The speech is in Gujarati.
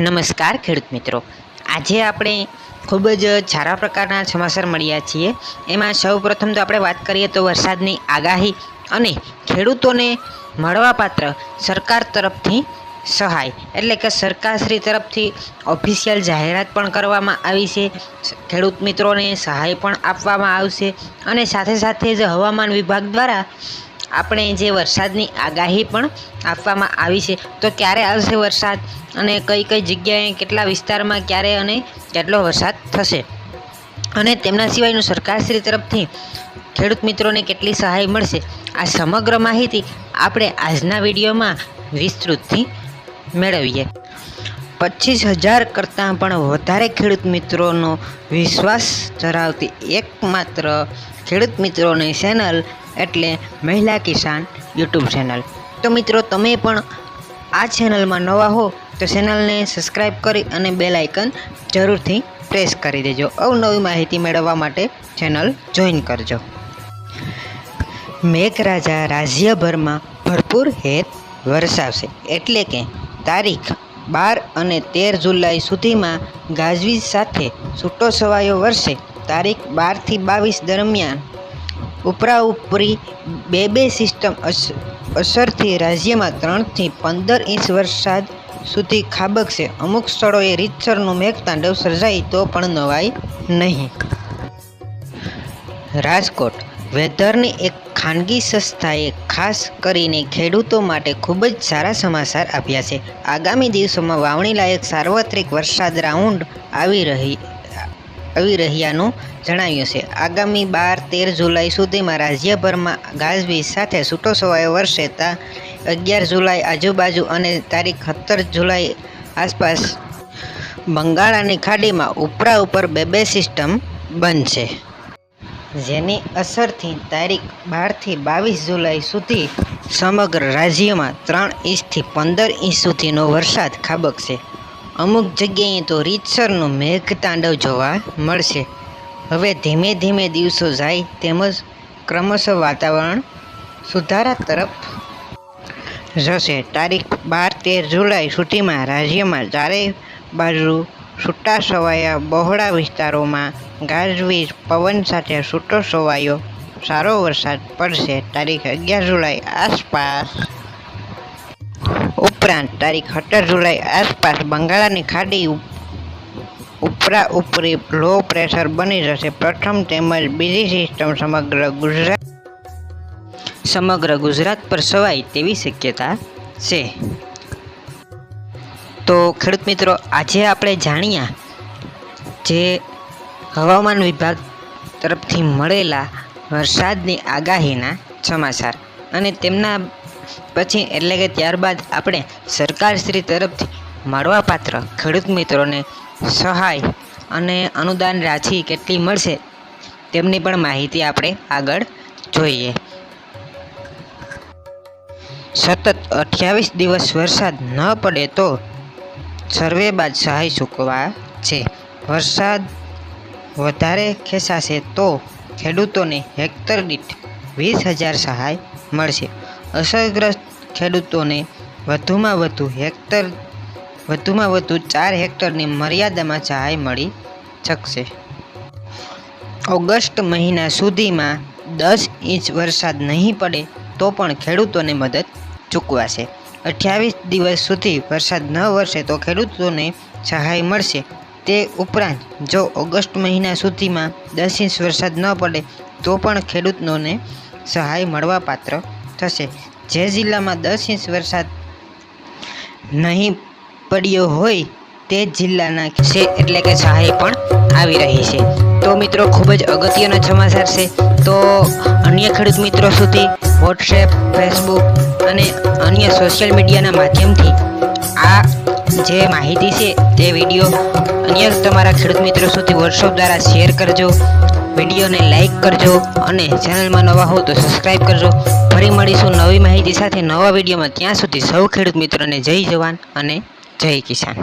નમસ્કાર ખેડૂત મિત્રો. આજે આપણે ખૂબ જ સારા પ્રકારના સમાચાર મળ્યા છીએ. એમાં સૌ પ્રથમ તો આપણે વાત કરીએ તો વરસાદની આગાહી અને ખેડૂતોને મળવાપાત્ર સરકાર તરફથી સહાય. એટલે કે સરકારશ્રી તરફથી ઓફિશિયલ જાહેરાત પણ કરવામાં આવી છે. ખેડૂત મિત્રોને સહાય પણ આપવામાં આવશે અને સાથે સાથે જ હવામાન વિભાગ દ્વારા આપણે જે વરસાદની આગાહી પણ આપવામાં આવી છે, તો ક્યારે આવશે વરસાદ અને કઈ કઈ જગ્યાએ કેટલા વિસ્તારમાં ક્યારે અને કેટલો વરસાદ થશે? અને તેમના સિવાયનું સરકારશ્રી તરફથી ખેડૂત મિત્રોને કેટલી સહાય મળશે? આ સમગ્ર માહિતી આપણે આજના વિડીયોમાં વિસ્તૃતથી મેળવીએ. પચીસ હજાર કરતાં પણ વધારે ખેડૂત મિત્રોનો વિશ્વાસ ધરાવતી એકમાત્ર ખેડૂત મિત્રોની ચેનલ એટલે મહિલા કિસાન યુટ્યુબ ચેનલ. તો મિત્રો, તમે પણ આ ચેનલમાં નવા હો, તો ચેનલને સબસ્ક્રાઈબ કરી અને બેલ આઇકન જરૂરથી પ્રેસ કરી દેજો. અવનવી માહિતી મેળવવા માટે ચેનલ જોઈન કરજો. મેઘરાજા રાજ્યભરમાં ભરપૂર હેત વરસાવશે. એટલે કે તારીખ બાર અને તેર જુલાઈ સુધીમાં ગાજવીજ સાથે છૂટો છવાયો વરસે. તારીખ બારથી બાવીસ દરમિયાન ઉપરા ઉપરી બે બે સિસ્ટમ અસ- અસરથી રાજ્યમાં ત્રણથી પંદર ઇંચ વરસાદ સુધી ખાબકશે અમુક સ્થળોએ રીતસરનું મેઘતાંડવ સર્જાય તો પણ નવાય નહીં. રાજકોટ. વેધરની એક ખાનગી સંસ્થાએ ખાસ કરીને ખેડૂતો માટે ખૂબ જ સારા સમાચાર આપ્યા છે. આગામી દિવસોમાં વાવણીલાયક સાર્વત્રિક વરસાદ રાઉન્ડ આવી રહી આવી રહ્યાનું જણાવ્યું છે. આગામી બાર, તેર જુલાઈ સુધીમાં રાજ્યભરમાં ગાજવીજ સાથે છૂટો છવાયો વરસે તા અગિયાર જુલાઈ આજુબાજુ અને તારીખ સત્તર જુલાઈ આસપાસ બંગાળાની ખાડીમાં ઉપરા ઉપર બે બે સિસ્ટમ બનશે. જેની અસરથી તારીખ બારથી બાવીસ જુલાઈ સુધી સમગ્ર રાજ્યમાં ત્રણ ઇંચથી પંદર ઇંચ સુધીનો વરસાદ ખાબકશે. અમુક જગ્યાએ તો રીતસરનું મેઘતાંડવ જોવા મળશે. હવે ધીમે ધીમે દિવસો જાય તેમજ ક્રમશઃ વાતાવરણ સુધારા તરફ જશે. તારીખ બાર તેર જુલાઈ સુધીમાં રાજ્યમાં ચારે બાજુ છૂટા છવાયા બહોળા વિસ્તારોમાં ગાજવીજ પવન સાથે છૂટો છવાયો સારો વરસાદ પડશે. તારીખ અગિયાર જુલાઈ આસપાસ ઉપરાંત તારીખ સત્તર જુલાઈ આસપાસ બંગાળાની ખાડી ઉપરા ઉપરી લો પ્રેશર બની જશે. પ્રથમ તેમજ બીજી સિસ્ટમ સમગ્ર ગુજરાત સમગ્ર ગુજરાત પર સવાય તેવી શક્યતા છે. તો ખેડૂત મિત્રો, આજે આપણે જાણ્યા જે હવામાન વિભાગ તરફથી મળેલા વરસાદની આગાહીના સમાચાર અને તેમના પછી એટલે કે ત્યારબાદ આપણે સરકારશ્રી તરફથી મળવાપાત્ર ખેડૂત મિત્રોને સહાય અને અનુદાન રાશિ કેટલી મળશે તેમની પણ માહિતી આપણે આગળ જોઈએ. સતત અઠ્યાવીસ દિવસ વરસાદ ન પડે તો સર્વે બાદ સહાય ચૂકવા છે. વરસાદ વધારે ખેંચાશે તો ખેડૂતોને હેક્ટર દીઠ વીસ હજાર સહાય મળશે. અસરગ્રસ્ત ખેડૂતોને વધુમાં વધુ હેક્ટર, વધુમાં વધુ ચાર હેક્ટરની મર્યાદામાં સહાય મળી શકશે. ઓગસ્ટ મહિના સુધીમાં દસ ઇંચ વરસાદ નહીં પડે તો પણ ખેડૂતોને મદદ ચૂકવાશે. અઠ્યાવીસ દિવસ સુધી વરસાદ ન વરસે તો ખેડૂતોને સહાય મળશે. તે ઉપરાંત જો ઓગસ્ટ મહિના સુધીમાં દસ ઇંચ વરસાદ ન પડે તો પણ ખેડૂતોને સહાય મળવાપાત્ર થશે. જે જિલ્લામાં દસ ઇંચ વરસાદ નહીં પડ્યો હોય તે જિલ્લાના છે એટલે કે સહાય પણ આવી રહી છે. તો મિત્રો, ખૂબ જ અગત્યના સમાચાર છે. તો અન્ય ખેડૂત મિત્રો સુધી વોટ્સએપ, ફેસબુક અને અન્ય સોશિયલ મીડિયાના માધ્યમથી આ જે માહિતી છે તે વીડિયો અન્ય તમારા ખેડૂત મિત્રો સુધી વોટ્સઅપ દ્વારા શેર કરજો. વિડીયોને લાઇક કરજો અને ચેનલમાં નવા હો તો સબસ્ક્રાઈબ કરજો. ફરી મળીશું નવી માહિતી સાથે નવા વિડીયોમાં. ત્યાં સુધી સૌ ખેડૂત મિત્રોને જય જવાન અને જય કિસાન.